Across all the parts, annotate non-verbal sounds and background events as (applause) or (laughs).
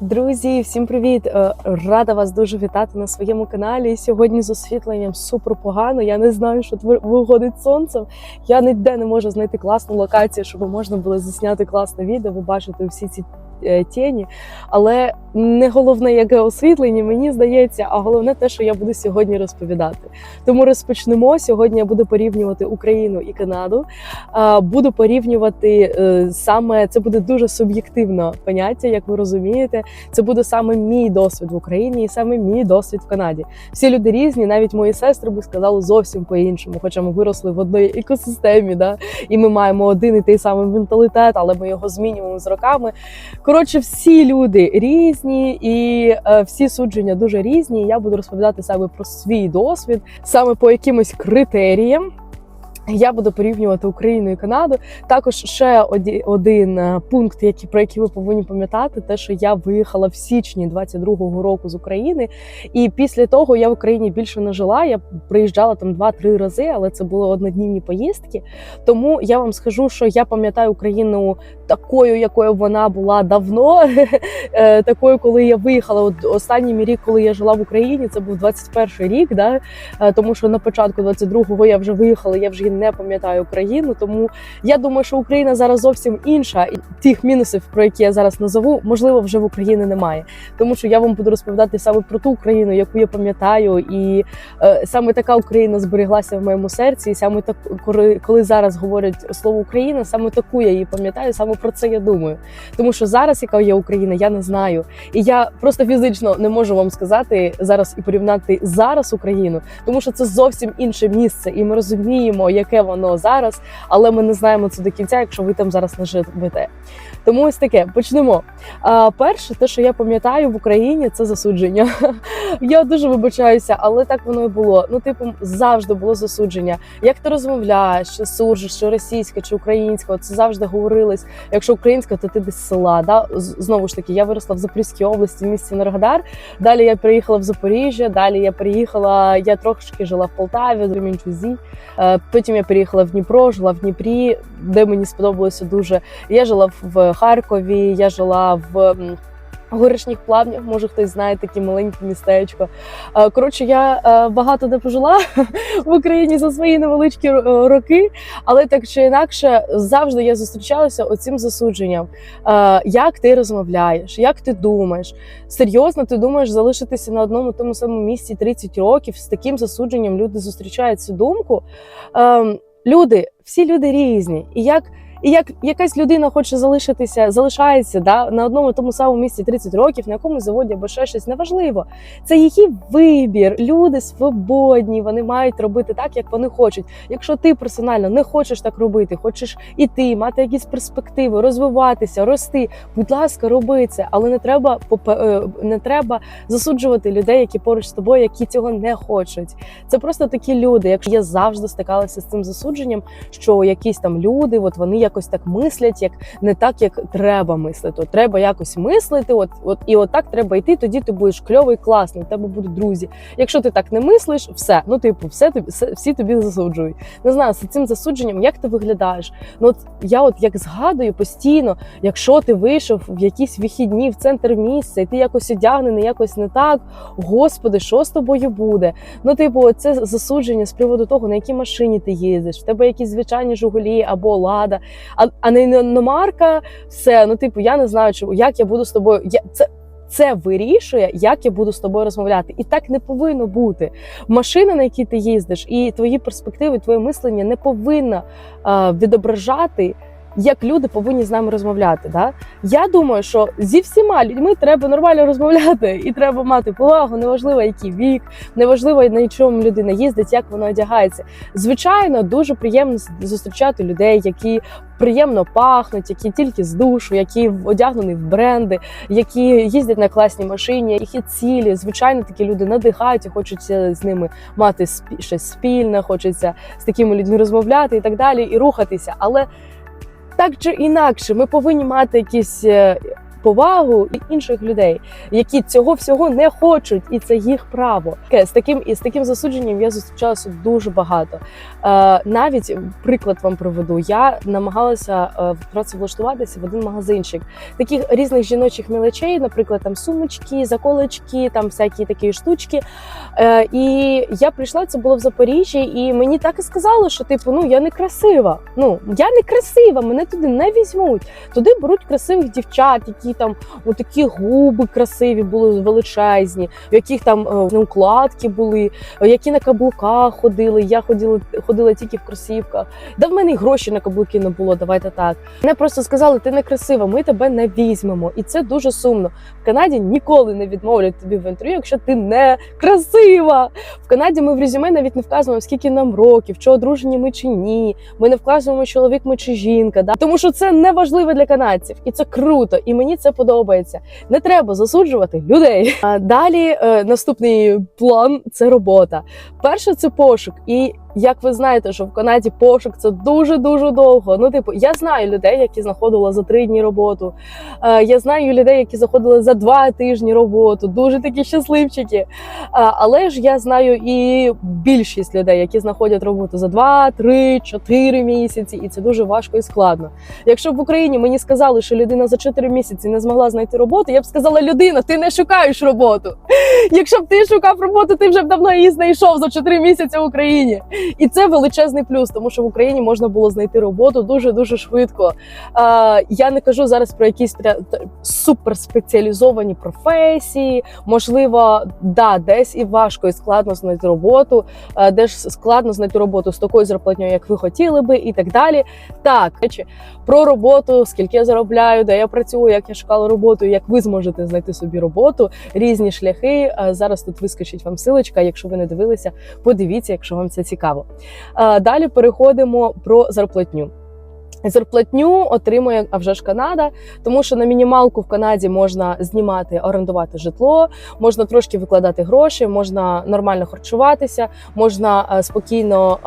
Друзі, всім привіт! Е, Рада вас дуже вітати на своєму каналі. Сьогодні з освітленням супер погано. Я не знаю, що виходить сонцем. Я ніде не можу знайти класну локацію, щоб можна було засняти класне відео. Ви бачите всі ці тіні. Але не головне, яке освітлення, мені здається, а головне те, що я буду сьогодні розповідати. Тому розпочнемо. Сьогодні я буду порівнювати Україну і Канаду. Буду порівнювати е, саме це буде дуже суб'єктивне поняття, як ви розумієте. Це буде саме мій досвід в Україні і саме мій досвід в Канаді. Всі люди різні, навіть мої сестри би сказали зовсім по-іншому, хоча ми виросли в одній екосистемі, да? і ми маємо один і той самий менталітет, але ми його змінюємо з роками. Коротше, всі люди різні і е, всі судження дуже різні. Я буду розповідати саме про свій досвід, саме по якимось критеріям. Я буду порівнювати Україну і Канаду. Також ще один е, пункт, який про який ви повинні пам'ятати, те, що я виїхала в січні 22-го року з України, і після того я в Україні більше не жила. Я приїжджала там 2-3 рази, але це були одноднівні поїздки. Тому я вам скажу, що я пам'ятаю Україну такою, якою вона була давно. (laughs) Е, Такою, коли я виїхала. От останній мій рік, коли я жила в Україні, це був 21 рік. Е, тому що на початку 22-го я вже виїхала, я вже не пам'ятаю Україну. Тому я думаю, що Україна зараз зовсім інша, і тих мінусів, про які я зараз назову, можливо, вже в Україні немає. Тому що я вам буду розповідати саме про ту Україну, яку я пам'ятаю, і е, саме така Україна зберіглася в моєму серці. І саме так, коли, зараз говорять слово Україна, саме таку я її пам'ятаю, саме про це я думаю. Тому що зараз, яка є Україна, я не знаю. І я просто фізично не можу вам сказати зараз і порівняти зараз Україну, тому що це зовсім інше місце, і ми розуміємо, яке воно зараз, але ми не знаємо це до кінця, якщо ви там зараз не живете. Тому ось таке почнемо. Перше, те, що я пам'ятаю в Україні, це засудження. (laughs) Я дуже вибачаюся, але так воно і було. Ну, типу, завжди було засудження. Як ти розмовляєш, чи суржиш, чи російська, чи українська, це завжди говорилось. Якщо українська, то ти десь села. Да? Знову ж таки, я виросла в Запорізькій області, в місті Енергодар. Далі я приїхала в Запоріжжя. Далі я приїхала. Я трошки жила в Полтаві, в Ремінчузі. Е, Потім я переїхала в Дніпро, жила в Дніпрі, де мені сподобалося дуже. Я жила в Харкові, я жила в. Горішніх плавнях, може хтось знає таке маленьке містечко. Е, Коротше, я е, багато де пожила (laughs) в Україні за свої невеличкі е, роки, але так чи інакше, завжди я зустрічалася оцим засудженням. Як ти розмовляєш, як ти думаєш? Серйозно, ти думаєш залишитися на одному тому самому місці 30 років з таким засудженням? Люди зустрічають цю думку. Ем, Люди, всі люди різні, і як. І як якась людина хоче залишитися, залишається да, на одному тому самому місці 30 років, на якомусь заводі або ще щось, неважливо. Це її вибір. Люди свободні, вони мають робити так, як вони хочуть. Якщо ти персонально не хочеш так робити, хочеш іти, мати якісь перспективи, розвиватися, рости, будь ласка, роби це, але не треба е, не треба засуджувати людей, які поруч з тобою, які цього не хочуть. Це просто такі люди. Якщо я завжди стикалася з цим засудженням, що якісь там люди, от вони якось так мислять, як не так, як треба мислити. От треба якось мислити, от, от і отак треба йти. Тоді ти будеш кльовий, класний, у тебе будуть друзі. Якщо ти так не мислиш, все, ну типу, все тобі всі тобі засуджують. Не знаю, з цим засудженням, як ти виглядаєш. Ну от я, от як згадую постійно, якщо ти вийшов в якісь вихідні в центр місця, і ти якось одягнений, якось не так. Господи, що з тобою буде? Ну, типу, це засудження з приводу того, на якій машині ти їздиш, в тебе якісь звичайні жугулі або лада, а, а не номарка, все. Ну, типу, я не знаю, чому як я буду з тобою. Я це. Це вирішує, як я буду з тобою розмовляти, і так не повинно бути. Машина, на якій ти їздиш, і твої перспективи, твоє мислення не повинна відображати, як люди повинні з нами розмовляти. Да? Я думаю, що зі всіма людьми треба нормально розмовляти, і треба мати повагу, неважливо, який вік, неважливо на чому людина їздить, як вона одягається. Звичайно, дуже приємно зустрічати людей, які приємно пахнуть, які тільки з душу, які одягнені в бренди, які їздять на класній машині, які цілі. Звичайно, такі люди надихають і хочеться з ними мати щось спільне, хочеться з такими людьми розмовляти і так далі, і рухатися. Але так чи інакше, ми повинні мати якісь. Повагу і інших людей, які цього всього не хочуть, і це їх право. З таким і з таким засудженням я зустрічалася дуже багато. Е, навіть приклад вам приведу. Я намагалася е, працевлаштуватися в один магазинчик таких різних жіночих мілочей, наприклад, там сумочки, заколочки, там всякі такі штучки. Е, і я прийшла, це було в Запоріжжі, і мені так і сказали, що типу, ну я не красива. Ну я не красива, мене туди не візьмуть. Туди беруть красивих дівчат, які там такі губи красиві були величезні, в яких там е, укладки були, е, які на каблуках ходили. Я ходила, ходила тільки в кросівках. Да в мене й гроші на каблуки не було. Давайте так. Мене просто сказали, ти не красива, ми тебе не візьмемо. І це дуже сумно. В Канаді ніколи не відмовлять тобі в інтерв'ю, якщо ти не красива. В Канаді ми в резюме навіть не вказуємо, скільки нам років, чи одружені ми чи ні. Ми не вказуємо, чоловік ми чи жінка. Да? Тому що це не важливо для канадців, і це круто, і мені це подобається. Не треба засуджувати людей. А далі е, наступний план це робота. Перше це пошук. І як ви знаєте, що в Канаді пошук це дуже дуже довго. Ну, типу, я знаю людей, які знаходили за три дні роботу. Е, я знаю людей, які заходили за два тижні роботу. Дуже такі щасливчики. Е, але ж я знаю і більшість людей, які знаходять роботу за два, три, чотири місяці, і це дуже важко і складно. Якщо б в Україні мені сказали, що людина за 4 місяці не змогла знайти роботу, я б сказала: людина, ти не шукаєш роботу. Якщо б ти шукав роботу, ти вже б давно її знайшов за 4 місяці в Україні. І це величезний плюс, тому що в Україні можна було знайти роботу дуже дуже швидко. Я не кажу зараз про якісь суперспеціалізовані професії. Можливо, да, десь і важко і складно знайти роботу, де ж складно знайти роботу з такою зарплатньою, як ви хотіли би, і так далі. Так, речі, про роботу, скільки я заробляю, де я працюю, як я шукала роботу, як ви зможете знайти собі роботу, різні шляхи. Зараз тут вискочить вам силочка. Якщо ви не дивилися, подивіться, якщо вам це цікаво. Е, Далі переходимо про зарплатню. Зарплатню отримує а вже ж Канада, тому що на мінімалку в Канаді можна знімати, орендувати житло, можна трошки викладати гроші, можна нормально харчуватися, можна е, спокійно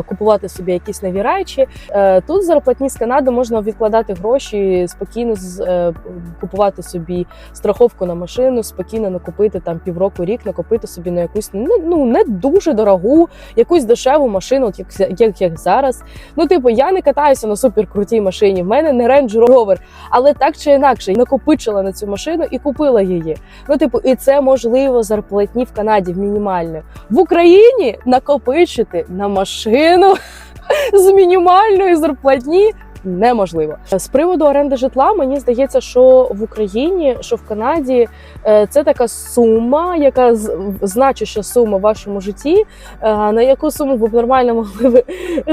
е, купувати собі якісь нові речі. Е, тут зарплатні з Канади можна відкладати гроші, спокійно з- е, купувати собі страховку на машину, спокійно накупити там півроку, рік, накупити собі на якусь ну, ну не дуже дорогу, якусь дешеву машину, от як, як, як зараз. Ну, типу, я не катаюся на суперкрутій машині. В мене не Range Rover, але так чи інакше накопичила на цю машину і купила її. Ну, типу, і це можливо зарплатні в Канаді в мінімальне. В Україні накопичити на машину (laughs) з мінімальної зарплатні. Неможливо з приводу оренди житла. Мені здається, що в Україні, що в Канаді е, це така сума, яка значуща сума в вашому житті, е, на яку суму ви б нормально могли би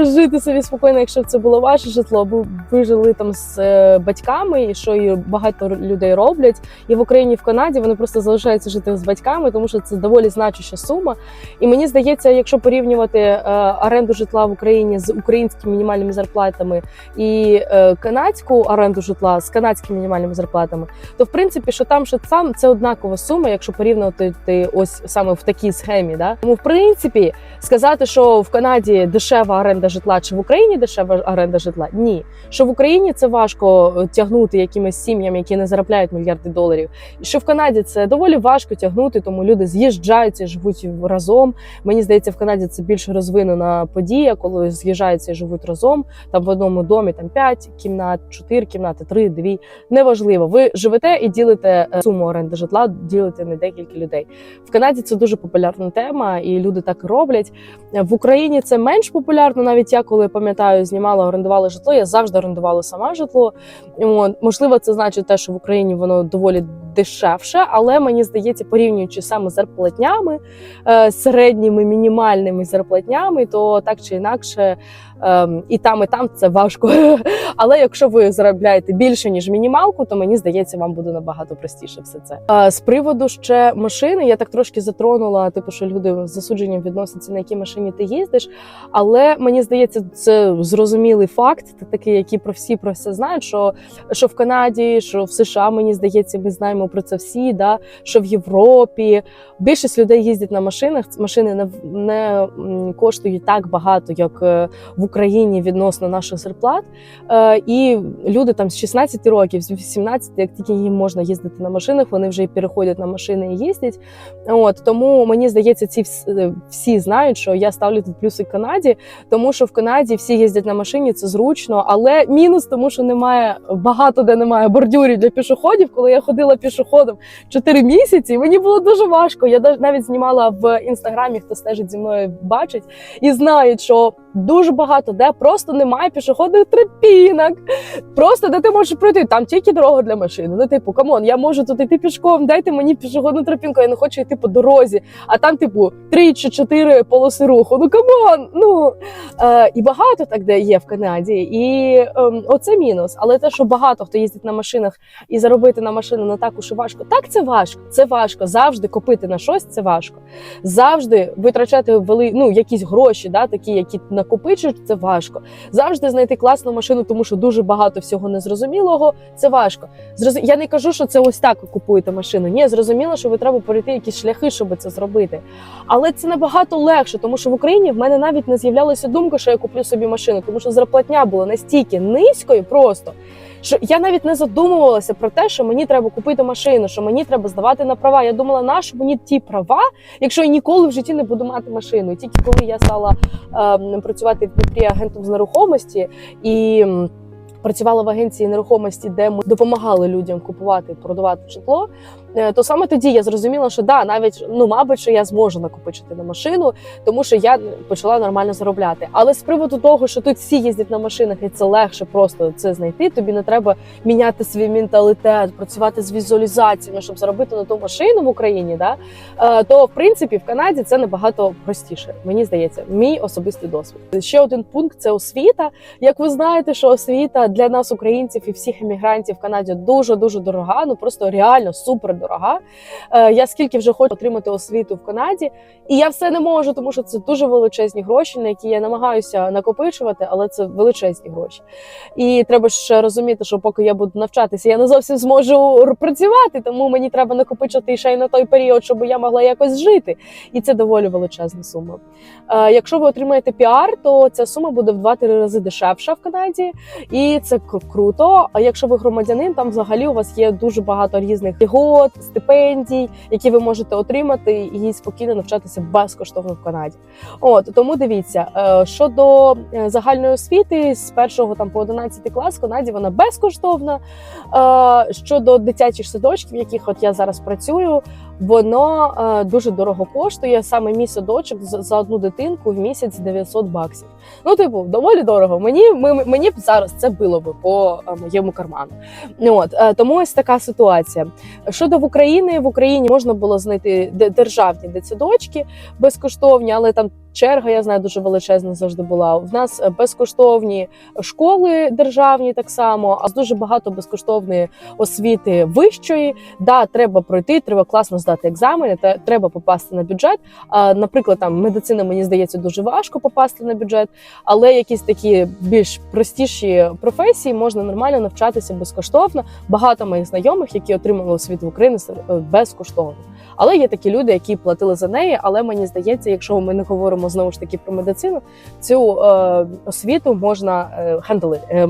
жити собі спокійно, якщо б це було ваше житло, бо ви жили там з е, батьками, і що і багато людей роблять. І в Україні, і в Канаді вони просто залишаються жити з батьками, тому що це доволі значуща сума. І мені здається, якщо порівнювати оренду житла в Україні з українськими мінімальними зарплатами і е, канадську оренду житла з канадськими мінімальними зарплатами, то в принципі, що там, що там, це однакова сума, якщо порівнювати ти ось саме в такій схемі. Да? Тому в принципі сказати, що в Канаді дешева оренда житла чи в Україні дешева оренда житла, ні. Що в Україні це важко е, тягнути якимось сім'ям, які не заробляють мільярди доларів. І що в Канаді це доволі важко тягнути, тому люди з'їжджаються, живуть разом. Мені здається, в Канаді це більш розвинена подія, коли з'їжджаються і живуть разом. Там в одному домі там 5 кімнат, 4 кімнати, 3, 2. Неважливо. Ви живете і ділите е, суму оренди житла, ділите на декілька людей. В Канаді це дуже популярна тема, і люди так роблять. В Україні це менш популярно. Навіть я, коли пам'ятаю, знімала, орендувала житло. Я завжди орендувала сама житло. Можливо, це значить те, що в Україні воно доволі дешевше, але мені здається, порівнюючи саме з зарплатнями, е, середніми мінімальними зарплатнями, то так чи інакше. ем, І там, і там це важко. (laughs) Але якщо ви заробляєте більше ніж мінімалку, то мені здається, вам буде набагато простіше все це. Е, З приводу ще машини, я так трошки затронула, типу, що люди з засудженням відносяться на якій машині ти їздиш. Але мені здається, це зрозумілий факт, такий, який про всі про все знають. Що, що в Канаді, що в США, мені здається, ми знаємо про це всі. Да? Що в Європі більшість людей їздять на машинах. Машини не, не коштують так багато, як е, в Україні відносно наших зарплат. Е, і люди там з 16 років, з 18, як тільки їм можна їздити на машинах, вони вже і переходять на машини і їздять. От тому мені здається, ці е, всі знають, що я ставлю тут плюси Канаді, тому що в Канаді всі їздять на машині, це зручно, але мінус, тому що немає багато де немає бордюрів для пішоходів. Коли я ходила пішоходом 4 місяці, мені було дуже важко. Я навіть знімала в інстаграмі, хто стежить зі мною, бачить і знають, що дуже багато де просто немає пішохідних тропінок. Просто де ти можеш пройти, там тільки дорога для машини. Ну, типу, камон, я можу тут йти пішком, дайте мені пішохідну тропінку, я не хочу йти по дорозі. А там, типу, три чи чотири полоси руху. Ну камон. Ну е, і багато так де є в Канаді. І ем, оце мінус. Але те, що багато хто їздить на машинах і заробити на машину не так уж і важко. Так, це важко. Це важко. Завжди копити на щось це важко. Завжди витрачати вели, ну, якісь гроші, да, такі, які накопичують, це важко. Завжди знайти класну машину, тому що дуже багато всього незрозумілого. Це важко. Зрозум Я не кажу, що це ось так купуєте машину. Ні, зрозуміло, що ви треба пройти якісь шляхи, щоб це зробити. Але це набагато легше, тому що в Україні в мене навіть не з'являлася думка, що я куплю собі машину, тому що зарплатня була настільки низькою, просто що я навіть не задумувалася про те, що мені треба купити машину, що мені треба здавати на права. Я думала, на що мені ті права, якщо я ніколи в житті не буду мати машину. І тільки коли я стала е, працювати в Дніпрі агентом з нерухомості і. Працювала в агенції нерухомості, де ми допомагали людям купувати продавати житло. Е, То саме тоді я зрозуміла, що да, навіть ну, мабуть, що я зможу накопичити на машину, тому що я почала нормально заробляти. Але з приводу того, що тут всі їздять на машинах, і це легше просто це знайти. Тобі не треба міняти свій менталітет, працювати з візуалізаціями, щоб заробити на ту машину в Україні. Да? Е, То в принципі в Канаді це набагато простіше. Мені здається, мій особистий досвід. Ще один пункт це освіта. Як ви знаєте, що освіта для нас, українців і всіх емігрантів в Канаді дуже дуже дорога, ну просто реально супер дорога. Е, Я скільки вже хочу отримати освіту в Канаді, і я все не можу, тому що це дуже величезні гроші, на які я намагаюся накопичувати, але це величезні гроші. І треба ще розуміти, що поки я буду навчатися, я не зовсім зможу працювати, тому мені треба накопичити ще й на той період, щоб я могла якось жити. І це доволі величезна сума. Е, Якщо ви отримаєте піар, то ця сума буде в 2-3 рази дешевша в Канаді, і це круто. А якщо ви громадянин, там взагалі у вас є дуже багато різних льгот, стипендій, які ви можете отримати і спокійно навчатися безкоштовно в Канаді. От тому дивіться, е, щодо е, загальної освіти з 1 там по 11 клас в Канаді вона безкоштовна. Е, Щодо дитячих садочків, в яких от я зараз працюю, воно е, дуже дорого коштує. Саме мій садочок за за одну дитинку в місяць 900 баксів. Ну, типу, доволі дорого. Мені ми- мені б зараз це було би по е, моєму карману. Ну, От е, тому ось така ситуація. Щодо в України, в Україні можна було знайти де- державні дитсадочки безкоштовні, але там черга, я знаю, дуже величезна завжди була. В нас е, безкоштовні школи державні, так само, а дуже багато безкоштовної освіти вищої. Да, треба пройти, треба класно здати екзамени, та треба попасти на бюджет. А, наприклад, там медицина, мені здається, дуже важко попасти на бюджет, але якісь такі більш простіші професії можна нормально навчатися безкоштовно. Багато моїх знайомих, які отримали освіту в Україні, е, безкоштовно. Але є такі люди, які платили за неї. Але мені здається, якщо ми не говоримо знову ж таки про медицину, цю е, освіту можна хендли. Е,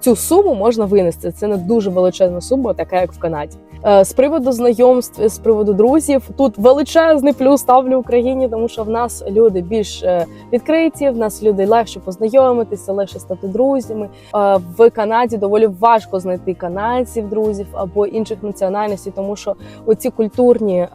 Цю суму можна винести. Це не дуже величезна сума, така як в Канаді. Е, З приводу знайомств, з приводу друзів, тут величезний плюс ставлю Україні, тому що в нас люди більш е, відкриті, в нас люди легше познайомитися, легше стати друзями. Е, В Канаді доволі важко знайти канадців, друзів або інших національностей, тому що оці культурні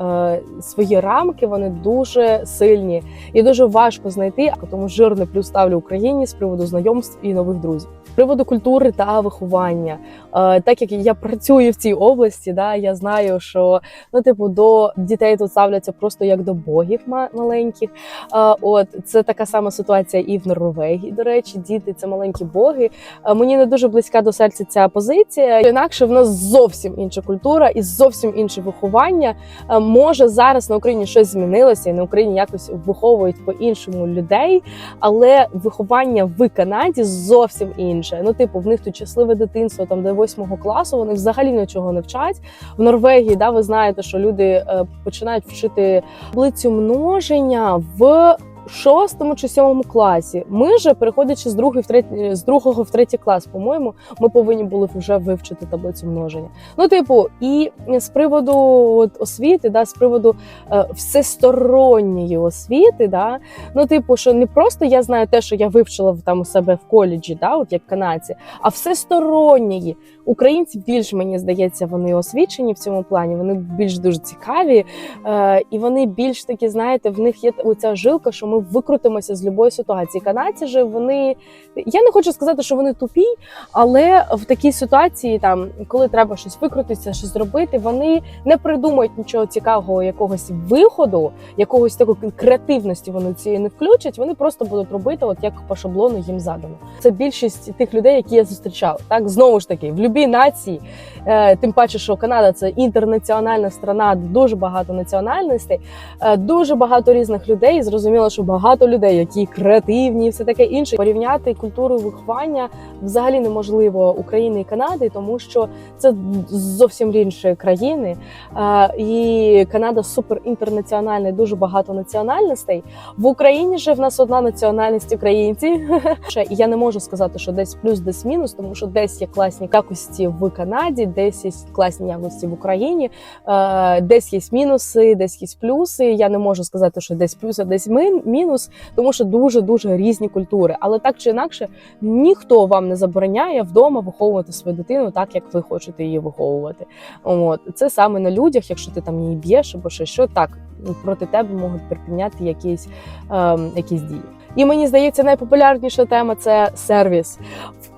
свої рамки вони дуже сильні і дуже важко знайти. А тому жирний плюс ставлю Україні з приводу знайомств і нових друзів. Приводу культури та виховання, Е, так як я працюю в цій області, да я знаю, що ну, типу, до дітей тут ставляться просто як до богів ма- маленьких. Е, От це така сама ситуація і в Норвегії. До речі, діти це маленькі боги. Е, Мені не дуже близька до серця ця позиція. Інакше в нас зовсім інша культура і зовсім інше виховання. Може зараз на Україні щось змінилося, і на Україні якось виховують по-іншому людей, але виховання в Канаді зовсім інше. Ну, типу, в них тут щасливе дитинство, там до восьмого класу, вони взагалі нічого не вчать. В Норвегії, да, ви знаєте, що люди е, починають вчити таблицю множення в шостому чи сьомому класі. Ми же, переходячи з другої в третій, з другого в третій клас, по-моєму, ми повинні були вже вивчити таблицю множення. Ну, типу, і з приводу от, освіти, да, з приводу е, всесторонньої освіти, да, ну, типу, що не просто я знаю те, що я вивчила там у себе в коледжі, да, от як канадці, а всесторонньої. Українці більш мені здається, вони освічені в цьому плані. Вони більш дуже цікаві, е, і вони більш такі, знаєте, в них є оця жилка, що ми викрутимося з будь-якої ситуації. Канадці же вони я не хочу сказати, що вони тупі, але в такій ситуації, там коли треба щось викрутитися, щось зробити, вони не придумають нічого цікавого, якогось виходу, якогось такої креативності вони цієї не включать. Вони просто будуть робити, от як по шаблону їм задано. Це більшість тих людей, які я зустрічала. Так знову ж таки, в будь-якій нації, е, тим паче, що Канада це інтернаціональна страна, дуже багато національностей, е, дуже багато різних людей. І Зрозуміло, що багато людей, які креативні, все таке інше. Порівняти культуру виховання взагалі неможливо України і Канади, тому що це зовсім інші країни. Е, І Канада супер інтернаціональна, дуже багато національностей. В Україні же в нас одна національність українці. (laughs) Я не можу сказати, що десь плюс, десь мінус, тому що десь є класні якості в Канаді, десь є класні якості в Україні, е, десь є мінуси, десь є плюси. Я не можу сказати, що десь плюс, а десь мінус, тому що дуже дуже різні культури. Але так чи інакше, ніхто вам не забороняє вдома виховувати свою дитину так, як ви хочете її виховувати. От це саме на людях, якщо ти там її б'єш або щось, що так проти тебе можуть припиняти якісь, ем, якісь дії. І мені здається, найпопулярніша тема це сервіс.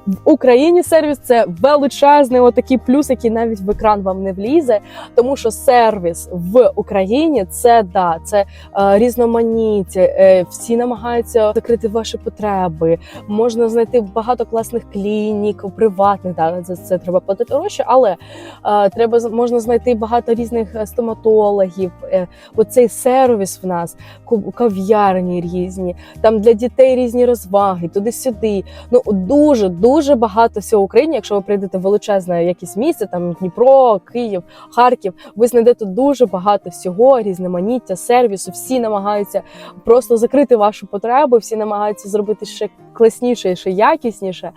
В Україні сервіс це величезний отакий плюс, який навіть в екран вам не влізе. Тому що сервіс в Україні це да, це е, різноманіття. Е, всі намагаються закрити ваші потреби. Можна знайти багато класних клінік, приватних. Да, це, це треба платити гроші, але е, треба можна знайти багато різних е, стоматологів. Е, оцей сервіс в нас, кав'ярні різні, там для дітей різні розваги, туди-сюди. Ну дуже дуже багато всього в Україні. Якщо ви прийдете в величезне якесь місце, там Дніпро, Київ, Харків, ви знайдете дуже багато всього, різноманіття, сервісу. Всі намагаються просто закрити вашу потребу, всі намагаються зробити ще класніше, ще якісніше.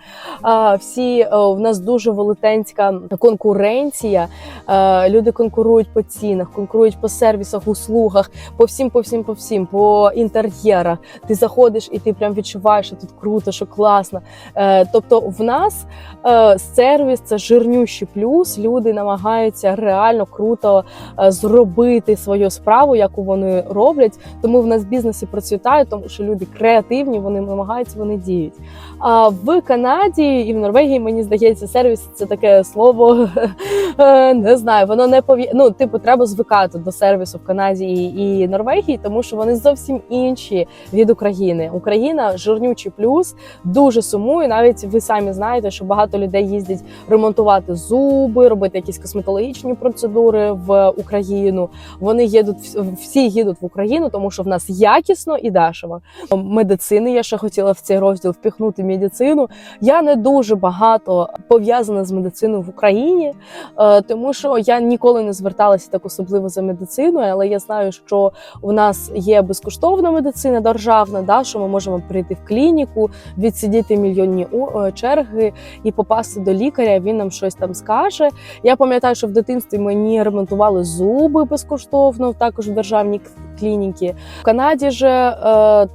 Всі е, в нас дуже велетенська конкуренція. Е, Люди конкурують по цінах, конкурують по сервісах, услугах, по всім, по всім, по всім, по інтер'єрах. Ти заходиш і ти прям відчуваєш, що тут круто, що класно. Е, Тобто, в нас е, сервіс це жирнющий плюс. Люди намагаються реально круто е, зробити свою справу, яку вони роблять. Тому в нас бізнеси процвітають, тому що люди креативні, вони намагаються, вони діють. А в Канаді і в Норвегії мені здається, сервіс це таке слово. (laughs) е, Не знаю, воно не пов'я... Ну, типу, треба звикати до сервісу в Канаді і Норвегії, тому що вони зовсім інші від України. Україна жирнючий плюс, дуже сумує. Навіть ви самі знаєте, що багато людей їздять ремонтувати зуби, робити якісь косметологічні процедури в Україну. Вони їдуть всі їдуть в Україну, тому що в нас якісно і дешево. Медицини я ще хотіла в цей розділ впихнути медицину. Я не дуже багато пов'язана з медициною в Україні, е, тому що я ніколи не зверталася так особливо за медициною, але я знаю, що у нас є безкоштовна медицина державна, да, що ми можемо прийти в клініку, відсидіти мільйонні е, черги і попасти до лікаря. Він нам щось там скаже. Я пам'ятаю, що в дитинстві мені ремонтували зуби безкоштовно, також в державній к- клініці. В Канаді же е,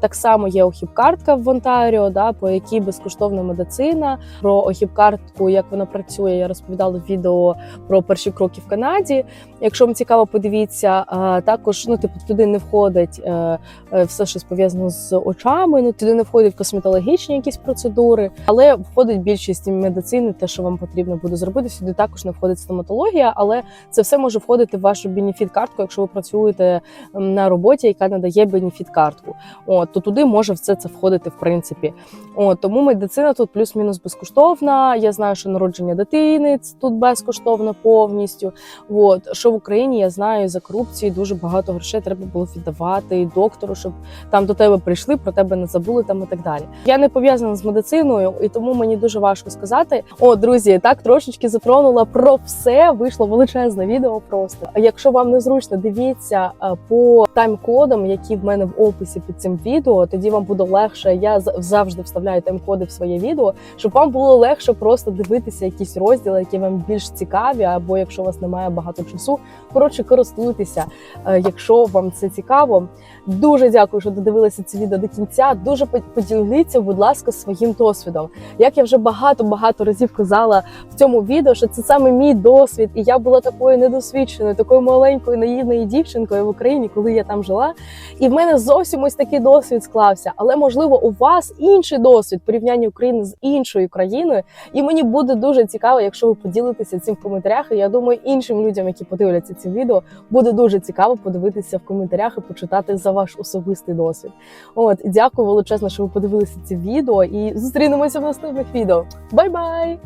так само є охіп-картка в Онтаріо, да, по якій безкоштовна медицина. Про охіп-картку, як вона працює, я розповідала в відео про перші кроки в Канаді. Якщо вам цікаво, подивіться. Е, також ну, типу, туди не входить е, е, все, що пов'язано з очами. Ну туди не входять косметологічні якісь процедури, але входить більшість медицини, те, що вам потрібно буде зробити. Сюди також не входить стоматологія, але це все може входити в вашу бенефіт-картку, якщо ви працюєте на роботі, яка надає бенефіт-картку. От то туди може все це входити в принципі. От тому медицина тут плюс-мінус безкоштовна. Я знаю, що народження дитини тут безкоштовно повністю. От що в Україні я знаю за корупції дуже багато грошей треба було віддавати доктору, щоб там до тебе прийшли, про тебе не забули там і так далі. Я не пов'язана з медициною, і тому мені дуже важко сказати. О, друзі, так трошечки затронула про все. Вийшло величезне відео. Просто якщо вам незручно, дивіться е, по тайм-кодом, які в мене в описі під цим відео. Тоді вам буде легше. Я завжди вставляю тайм-коди в своє відео, щоб вам було легше просто дивитися якісь розділи, які вам більш цікаві, або якщо у вас немає багато часу. Коротше, користуйтеся, е, якщо вам це цікаво. Дуже дякую, що додивилися це відео до кінця. Дуже по- поділіться, будь ласка, своїм досвідом. Як я вже багато багато разів казала в цьому відео, що це саме мій досвід, і я була такою недосвідченою, такою маленькою наївною дівчинкою в Україні, коли я там жила. І в мене зовсім ось такий досвід склався. Але можливо, у вас інший досвід порівняння України з іншою країною. І мені буде дуже цікаво, якщо ви поділитеся цим в коментарях. І я думаю, іншим людям, які подивляться ці відео, буде дуже цікаво подивитися в коментарях і почитати за ваш особистий досвід. От дякую величезно, що ви подивилися це відео. І зустрінемося в наступних відео. Бай-бай!